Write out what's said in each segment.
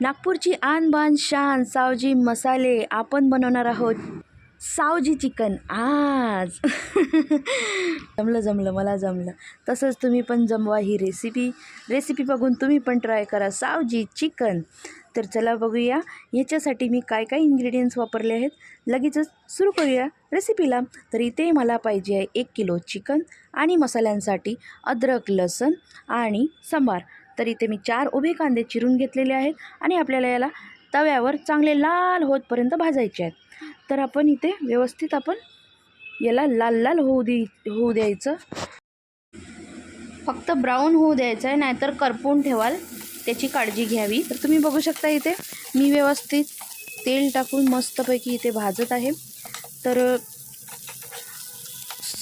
नागपूरची आन बान शान सावजी मसाले आपण बनवणार आहोत. सावजी चिकन आज. जमलं जमलं मला जमलं. तसंच तुम्ही पण जमवा ही रेसिपी रेसिपी बघून तुम्ही पण ट्राय करा सावजी चिकन. तर चला बघूया ह्याच्यासाठी मी काय काय इन्ग्रेडियंट्स वापरले आहेत. लगेचच सुरू करूया रेसिपीला तर इथे मला पाहिजे आहे एक किलो चिकन आणि मसाल्यांसाठी अद्रक लसण आणि सांबार. तर इथे मी चार उभे कांदे चिरून घेतलेले आहेत आणि आपल्याला याला तव्यावर चांगले लाल होतपर्यंत भाजायचे आहेत. तर आपण इथे व्यवस्थित आपण याला लाल लाल होऊ दे होऊ द्यायचं. फक्त ब्राऊन होऊ द्यायचं आहे नाहीतर करपून ठेवाल. त्याची काळजी घ्यावी. तर तुम्ही बघू शकता इथे मी व्यवस्थित तेल टाकून मस्तपैकी इथे भाजत आहे. तर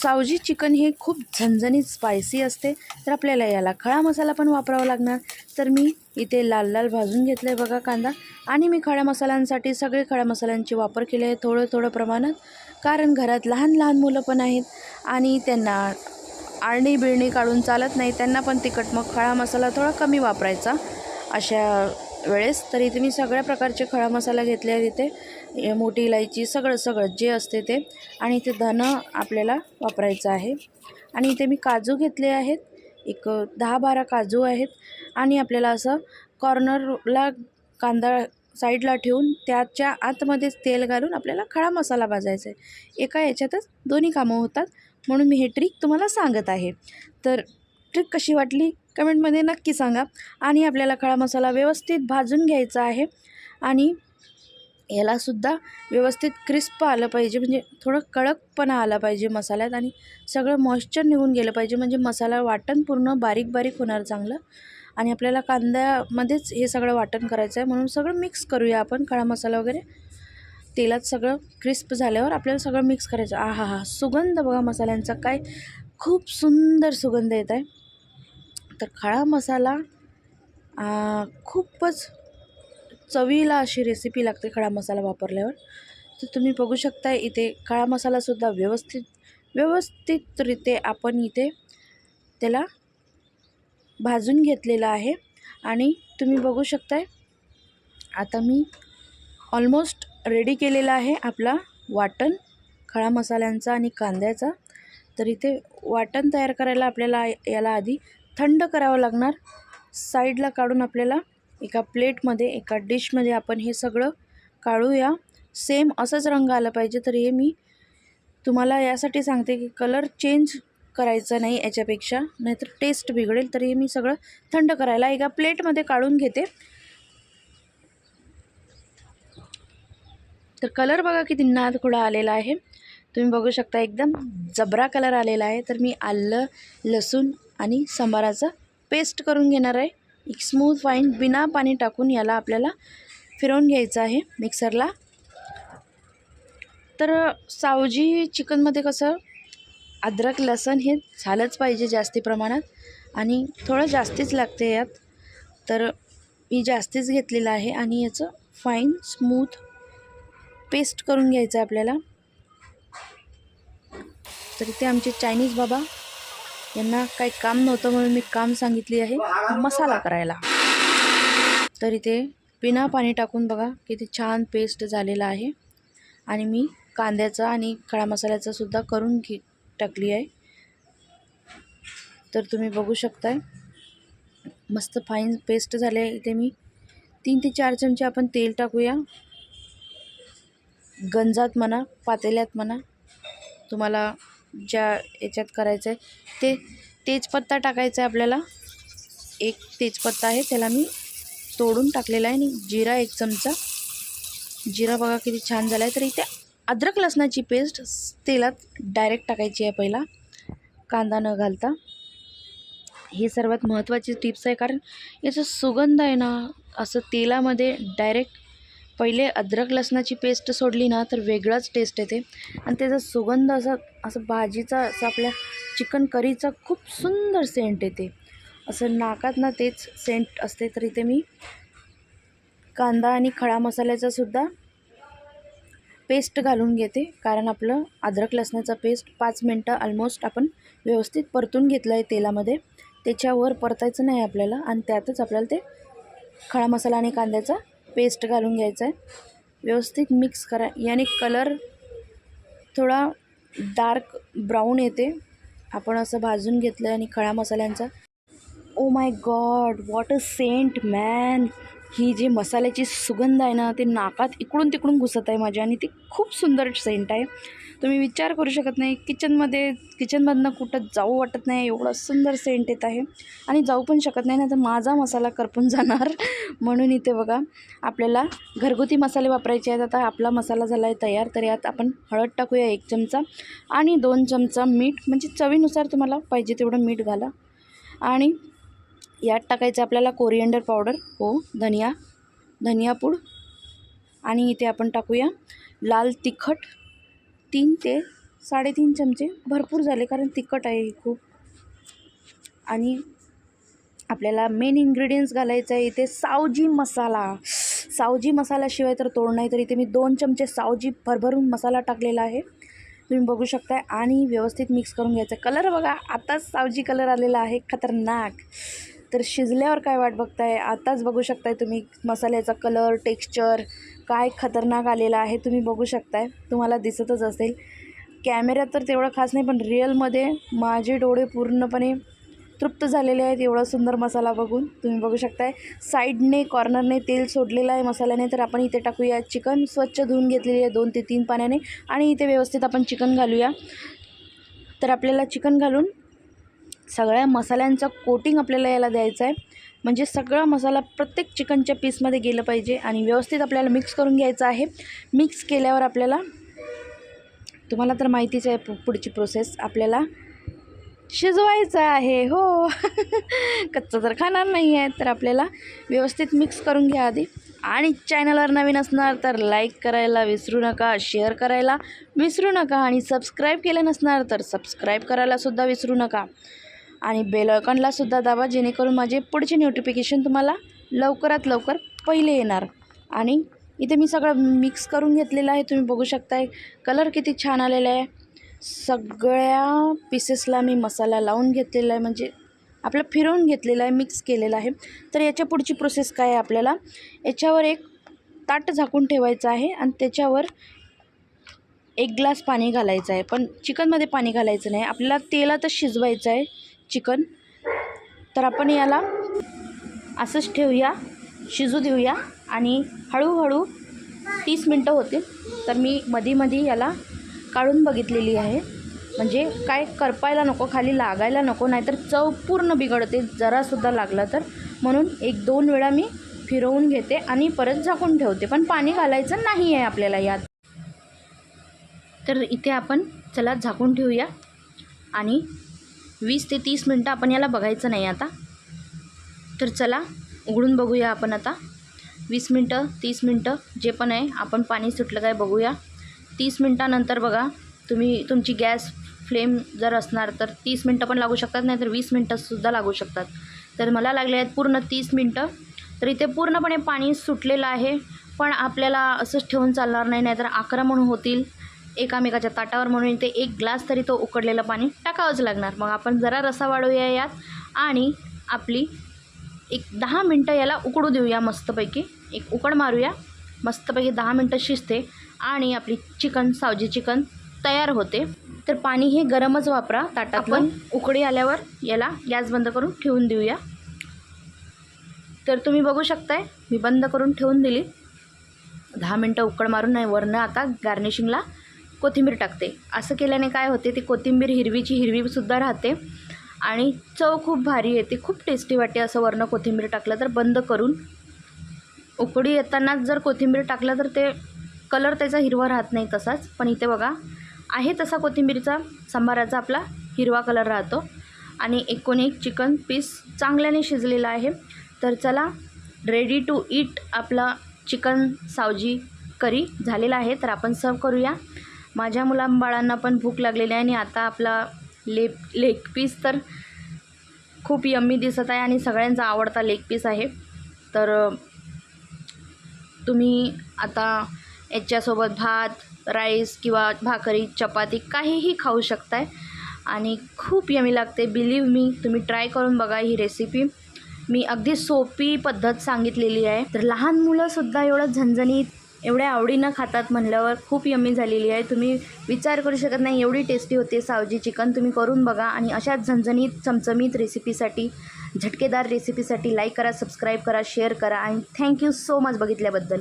सावजी चिकन हे खूप झणझणीत स्पायसी असते. तर आपल्याला याला खडा मसाला पण वापरावा लागणार. तर मी इथे लाल लाल भाजून घेतलं आहे बघा कांदा. आणि मी खड्या मसाल्यांसाठी सगळे खड्या मसाल्यांचे वापर केले आहे थोडं थोडं प्रमाणात. कारण घरात लहान लहान मुलं पण आहेत. आणि त्यांना आळणी बिळणी काढून चालत नाही. त्यांना पण तिखट मग खडा मसाला थोडा कमी वापरायचा. अशा वेळेस तर इथे मी सगळ्या प्रकारचे खडा मसाला घेतले आहेत इथे. मोठी इलायची सगळं सगळं जे असते ते. आणि इथे धनं आपल्याला वापरायचं आहे. आणि इथे मी काजू घेतले आहेत. एक दहा बारा काजू आहेत. आणि आपल्याला असं कॉर्नरला कांदा साईडला ठेवून त्याच्या आतमध्येच तेल घालून आपल्याला खडा मसाला भाजायचा आहे. एका याच्यातच दोन्ही कामं होतात. म्हणून मी हे ट्रिक तुम्हाला सांगत आहे. तर ट्रिक कशी वाटली? कमेंटमध्ये नक्की सांगा. आणि आपल्याला खडा मसाला व्यवस्थित भाजून घ्यायचा आहे. आणि यालासुद्धा व्यवस्थित क्रिस्प आलं पाहिजे. म्हणजे थोडं कडकपणा आला पाहिजे मसाल्यात. आणि सगळं मॉइश्चर निघून गेलं पाहिजे. म्हणजे मसाला वाटण पूर्ण बारीक बारीक होणार चांगलं. आणि आपल्याला कांद्यामध्येच हे सगळं वाटण करायचं आहे. म्हणून सगळं मिक्स करूया आपण खडा मसाला वगैरे. तेलात सगळं क्रिस्प झाल्यावर आपल्याला सगळं मिक्स करायचं. आ हा हा सुगंध बघा मसाल्यांचा. काय खूप सुंदर सुगंध येत आहे. तर खडा मसाला खूपच चवीला अशी रेसिपी लागते खडा मसाला वापरल्यावर. तर तुम्ही बघू शकता इथे खळा मसालासुद्धा व्यवस्थित व्यवस्थितरिते आपण इथे त्याला भाजून घेतलेला आहे. आणि तुम्ही बघू शकताय आता मी ऑलमोस्ट रेडी केलेला आहे आपला वाटण खळा मसाल्यांचा आणि कांद्याचा. तर इथे वाटण तयार करायला आपल्याला याला आधी थंड करावं लागणार. साईडला काढून आपल्याला एका प्लेटमध्ये एका डिशमध्ये आपण हे सगळं काढूया. सेम असंच रंग आला पाहिजे तर हे मी तुम्हाला यासाठी सांगते की कलर चेंज करायचा नाही याच्यापेक्षा नाहीतर टेस्ट बिघडेल तर हे मी सगळं थंड करायला एका प्लेटमध्ये काढून घेते. तर कलर बघा किती नाद खुळा आलेला आहे. तुम्ही बघू शकता एकदम जबरा कलर आलेला आहे. तर मी आलं लसूण आणि सांबाराचा पेस्ट करून घेणार आहे. एक स्मूथ फाईन बिना पाणी टाकून याला आपल्याला फिरवून घ्यायचं आहे मिक्सरला तर सावजी चिकनमध्ये कसं अद्रक लसण हे झालंच पाहिजे जास्ती प्रमाणात आणि थोडं जास्तीच लागते यात. तर मी जास्तीच घेतलेलं आहे आणि याचं फाईन स्मूथ पेस्ट करून घ्यायचं आहे आपल्याला. तर ते आमचे चायनीज बाबा यांना काही काम नव्हतं म्हणून मी काम सांगितली आहे मसाला करायला. तर इथे बिना पाणी टाकून बघा किती छान पेस्ट झालेला आहे. आणि मी कांद्याचा आणि खडा मसाल्याचा सुद्धा करून घे टाकली आहे. तर तुम्ही बघू शकताय. मस्त फाईन पेस्ट झाले आहे इथे मी. तीन ते चार चमचे आपण तेल टाकूया. गंजात म्हणा पातेल्यात म्हणा तुम्हाला ज्या याच्यात करायचं आहे ते तेजपत्ता टाकायचा आहे आपल्याला. एक तेजपत्ता आहे त्याला मी तोडून टाकलेला आहे आणि जिरा एक चमचा. जिरा बघा किती छान झाला आहे तर इथे अद्रक लसणाची पेस्ट तेलात डायरेक्ट टाकायची आहे पहिला. कांदा न घालता. हे सर्वात महत्त्वाची टिप्स आहे कारण याचा सुगंध आहे ना असं तेलामध्ये डायरेक्ट पहिले अद्रक लसणाची पेस्ट सोडली ना तर वेगळाच टेस्ट येते. आणि त्याचा सुगंध असा असं भाजीचा असं आपल्या चिकन करीचा खूप सुंदर सेंट येते. असं नाकात ना तेच सेंट असते तर इथे मी कांदा आणि खडा मसाल्याचा सुद्धा पेस्ट घालून घेते. कारण आपलं अद्रक लसणाचा पेस्ट पाच मिनटं ऑलमोस्ट आपण व्यवस्थित परतून घेतलं आहे तेलामध्ये. त्याच्यावर परतायचं नाही आपल्याला आणि त्यातच आपल्याला ते खडा मसाला आणि कांद्याचा पेस्ट घालून घ्यायचा आहे. व्यवस्थित मिक्स करा. याने कलर थोडा डार्क ब्राऊन येते. आपण असं भाजून घेतलं आणि खळा मसाल्यांचा. ओ my god what a scent man ही जी मसाल्याची सुगंध आहे ना ते नाकात इकडून तिकडून घुसत आहे माझ्या आणि ती खूप सुंदर सेंट आहे. तुम्ही विचार करू शकत नाही. किचनमध्ये किचनमधनं कुठं जाऊ वाटत नाही. एवढं सुंदर सेंट येत आहे. आणि जाऊ पण शकत नाही ना तर माझा मसाला करपून जाणार. म्हणून इथे बघा आपल्याला घरगुती मसाले वापरायचे आहेत. आता आपला मसाला झाला आहे तयार तर यात आपण हळद टाकूया एक चमचा आणि दोन चमचा मीठ. म्हणजे चवीनुसार तुम्हाला पाहिजे तेवढं मीठ घाला. आणि यात टाकायचं आपल्याला कोरिएंडर पावडर हो धनिया धनियापूड आणि इथे आपण टाकूया लाल तिखट. तीन ते साडेतीन चमचे भरपूर झाले कारण तिखट आहे हे खूप. आणि आपल्याला मेन इन्ग्रेडियंट्स घालायचं आहे इथे सावजी मसाला. सावजी मसाल्याशिवाय तर तोड नाही तर इथे मी दोन चमचे सावजी भरभरून मसाला टाकलेला आहे. तुम्ही बघू शकताय आणि व्यवस्थित मिक्स करून घ्यायचं. कलर बघा आताच सावजी कलर आलेला आहे खतरनाक. तर शिजल्यावर काय वाट बघताय? आताच बघू शकताय तुम्ही मसाल्याचा कलर टेक्स्चर काय खतरनाक आलेला आहे तुम्ही बघू शकताय. तुम्हाला दिसतच असेल. कॅमेऱ्यात तर तेवढं खास नाही पण रिअलमध्ये माझे डोळे पूर्णपणे तृप्त झालेले आहेत एवढा सुंदर मसाला बघून. तुम्ही बघू शकताय. साईडने कॉर्नरने तेल सोडलेलं आहे मसाल्याने. तर आपण इथे टाकूया चिकन. स्वच्छ धुवून घेतलेली आहे दोन ते तीन पाण्याने. आणि इथे व्यवस्थित आपण चिकन घालूया. तर आपल्याला चिकन घालून सगळ्या मसाल्यांचं कोटिंग आपल्याला याला द्यायचं आहे. म्हणजे सगळा मसाला प्रत्येक चिकनच्या पीसमध्ये गेलं पाहिजे आणि व्यवस्थित आपल्याला मिक्स करून घ्यायचं आहे. मिक्स केल्यावर आपल्याला तुम्हाला तर माहितीच आहे पु पुढची प्रोसेस आपल्याला शिजवायचं आहे. हो. कच्चं तर खाणार नाही आहे तर आपल्याला व्यवस्थित मिक्स करून घ्या आधी. आणि चॅनलवर नवीन असणार तर लाईक करायला विसरू नका शेअर करायला विसरू नका आणि सबस्क्राईब केलं नसणार तर सबस्क्राईब करायलासुद्धा विसरू नका. आणि बेल आयकॉनलासुद्धा दाबा जेणेकरून माझे पुढचे नोटिफिकेशन तुम्हाला लवकरात लवकर पहिले येणार. आणि इथे मी सगळं मिक्स करून घेतलेलं आहे. तुम्ही बघू शकताय कलर किती छान आलेला आहे. सगळ्या पीसेसला मी मसाला लावून घेतलेला आहे. म्हणजे आपलं फिरवून घेतलेलं आहे मिक्स केलेलं आहे. तर याच्या पुढची प्रोसेस काय आहे आपल्याला? याच्यावर एक ताट झाकून ठेवायचं आहे आणि त्याच्यावर एक ग्लास पाणी घालायचं आहे. पण चिकनमध्ये पाणी घालायचं नाही. आपल्याला तेलातच शिजवायचं आहे. चिकन. तर आपण याला असंच ठेवूया शिजू देऊया आणि हळूहळू तीस मिनटं होतील. तर मी मध्ये मध्ये याला काढून बघितलेली आहे. म्हणजे काय करपायला नको खाली लागायला नको नाहीतर चव पूर्ण बिघडते जरासुद्धा लागला तर. म्हणून एक दोन वेळा मी फिरवून घेते आणि परत झाकून ठेवते. पण पाणी घालायचं नाही आहे आपल्याला यात. तर इथे आपण चला झाकून ठेवूया आणि वीस ते तीस मिनटं आपण याला बघायचं नाही आता. तर चला उघडून बघूया आपण आता. वीस मिनटं तीस मिनटं जे पण आहे आपण पाणी सुटलं काय बघूया. तीस मिनटानंतर बघा तुम्ही तुमची गॅस फ्लेम जर असणार तर तीस मिनटं पण लागू शकतात नाही तर वीस मिनटंसुद्धा लागू शकतात. तर मला लागले आहेत पूर्ण तीस मिनटं. तर इथे पूर्णपणे पाणी सुटलेलं आहे पण आपल्याला असंच ठेवून चालणार नाही नाहीतर आक्रमण होतील. एकामेकाच्या ताटावर म्हणून इथे एक ग्लास तरी तो उकडलेलं पाणी टाकावंच लागणार. मग आपण जरा रसा वाढवूया यात आणि आपली एक दहा मिनटं याला उकडू देऊया मस्तपैकी. एक उकड मारूया. मस्तपैकी दहा मिनटं शिजते आणि आपली चिकन सावजी चिकन तयार होते. तर पाणी हे गरमच वापरा. ताटात आपण उकडी आल्यावर याला गॅस बंद करून ठेवून देऊया. तर तुम्ही बघू शकताय मी बंद करून ठेवून दिली. दहा मिनटं उकड मारून नाही वरनं आता गार्निशिंगला कोथिंबीर टाकते. असं केल्याने काय होते ती कोथिंबीर हिरवीची हिरवीसुद्धा राहते आणि चव खूप भारी येते खूप टेस्टी वाटते असं वरनं कोथिंबीर टाकलं तर बंद करून. उकडी येतानाच जर कोथिंबीर टाकलं तर ते कलर त्याचा हिरवा राहत नाही तसाच. पण इथे बघा आहे तसा कोथिंबीरचा सांबाराचा आपला हिरवा कलर राहतो. आणि एकूण एक चिकन पीस चांगल्याने शिजलेला आहे. तर चला रेडी टू ईट आपला चिकन सावजी करी झालेला आहे. तर आपण सर्व करूया. माझ्या मुलांबाळांना पण भूक लागलेली आहे आणि आता आपला लेप लेग पीस तर खूप यम्मी दिसत आहे आणि सगळ्यांचा आवडता लेग पीस आहे. तर तुम्ही आता याच्यासोबत भात राईस किंवा भाकरी चपाती काहीही खाऊ शकताय. आणि खूप यमी लागते. बिलीव मी तुम्ही ट्राय करून बघा ही रेसिपी मी अगदी सोपी पद्धत सांगितलेली आहे. तर लहान मुलंसुद्धा एवढं झणझणीत एवढ्या आवडीनं खातात म्हणल्यावर खूप यम्मी झालेली आहे. तुम्ही विचार करू शकत नाही एवढी टेस्टी होते सावजी चिकन तुम्ही करून बघा आणि अशाच झणझणीत चमचमीत रेसिपीसाठी झटकेदार रेसिपीसाठी लाईक करा सबस्क्राईब करा शेअर करा आणि थँक्यू सो मच बघितल्याबद्दल.